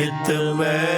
get away.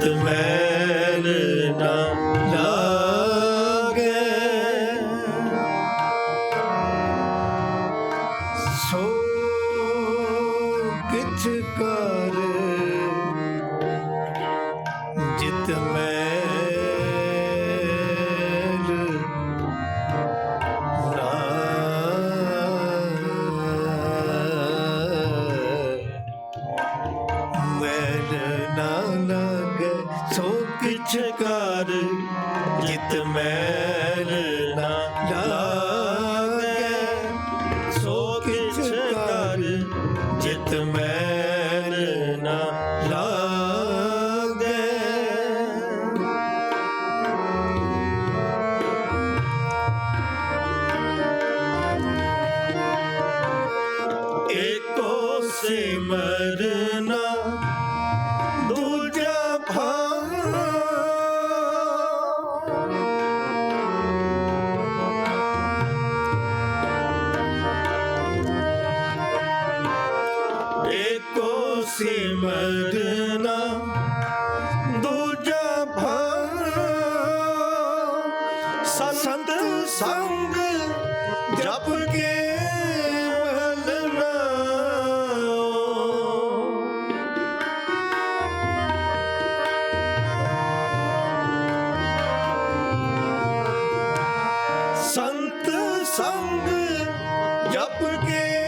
ਅੰਤ ਮੈਲ ਸੋ ਕਿਛ ਕਰ ਜਿਤ ਮੈਂ ਇੱਕੋ ਦੂਜਾ ਭਾ ਸੰਤ ਜਪ ਕੇ ਸੰਤ ਸੰਗ ਜਪ ਕੇ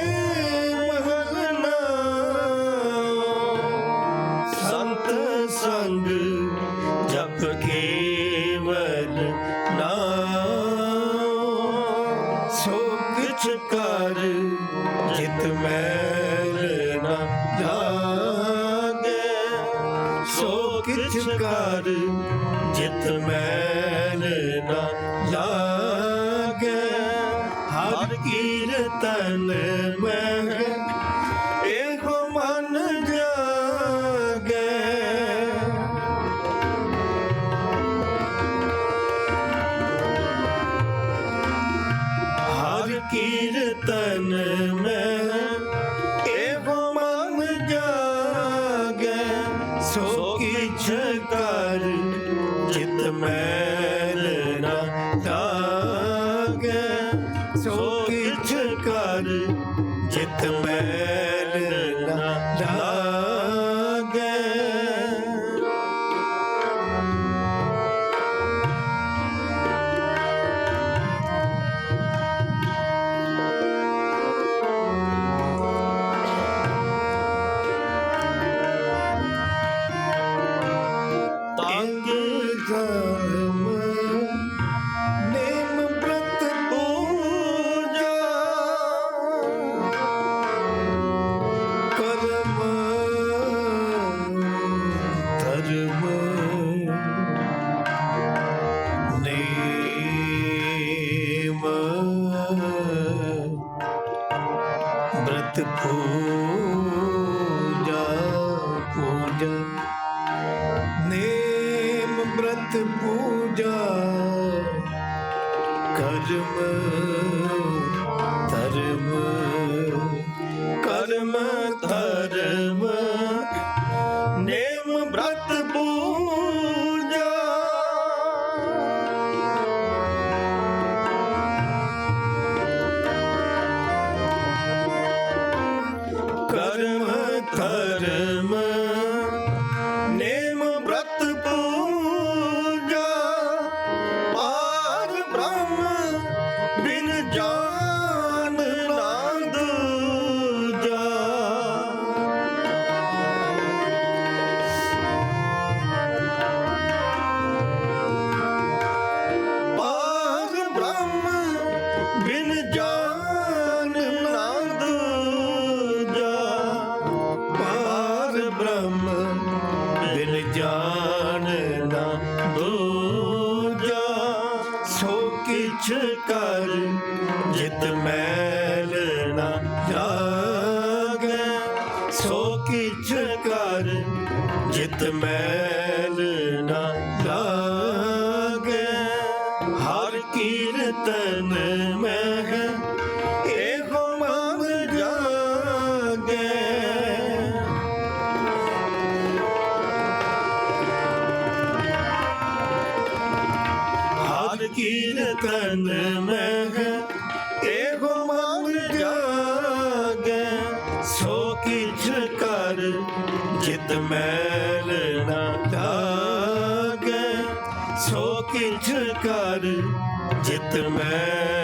ile tanımak ਹੱਥ ਮੈਲ ਨਾ ਲਾਗੇ good. ਪੂਜਾ। ਕਰਮ ਧਰਮ ਕਰਮ ਧਰਮ। ਨੇਮ ਪੂਜਾ। ਕਰਮ ਧਰਮ। the man.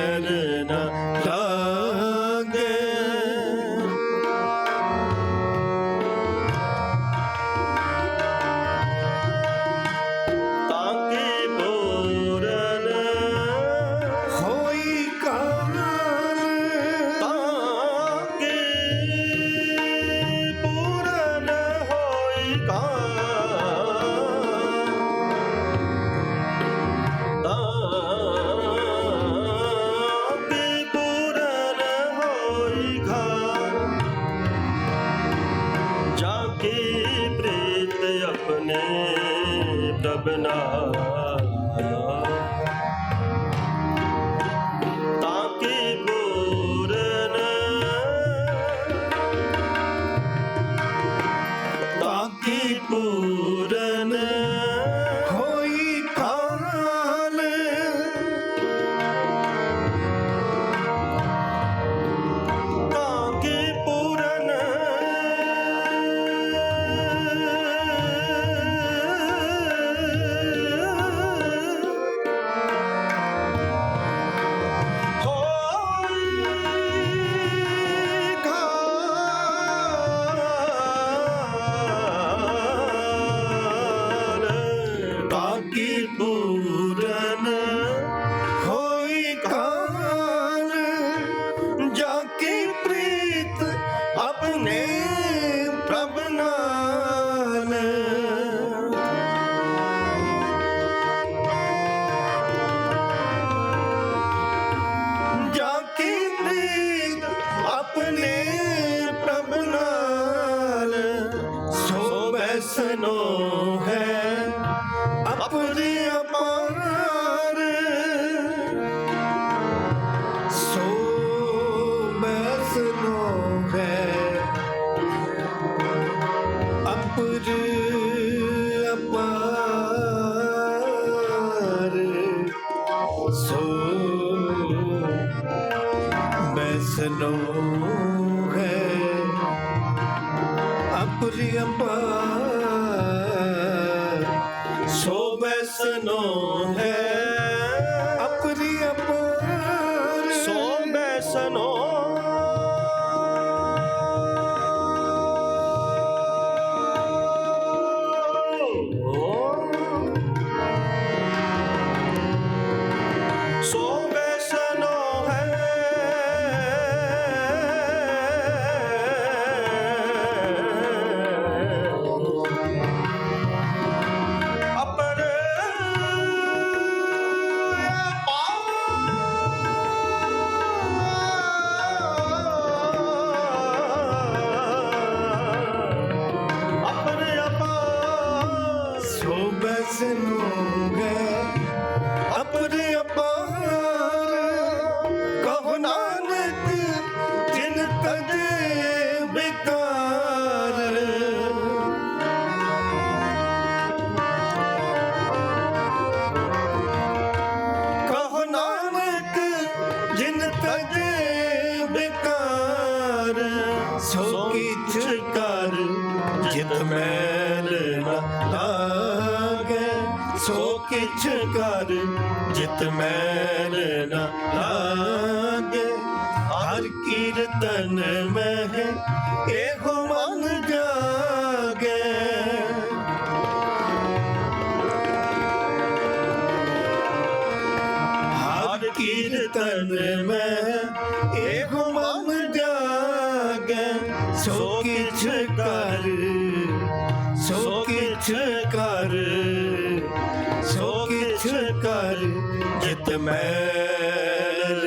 না ਹਸਨੋ ਹੈ ਆਪਣੀ ਅਪਾਰ। ਸੋ ਮਸਨੋ ਹੈ ਆਪਣੀ ਸੋ ਮਸਨੋ ਹੈ ਆਪਣੀ ਅਪਾਰ। no ਮੈਲ ਲਾਗੇ। ਹਰ ਕੀਰਤਨ ਮਹਿ ਇਹੋ ਛ ਕਰ ਜਿਤ ਮੈਲ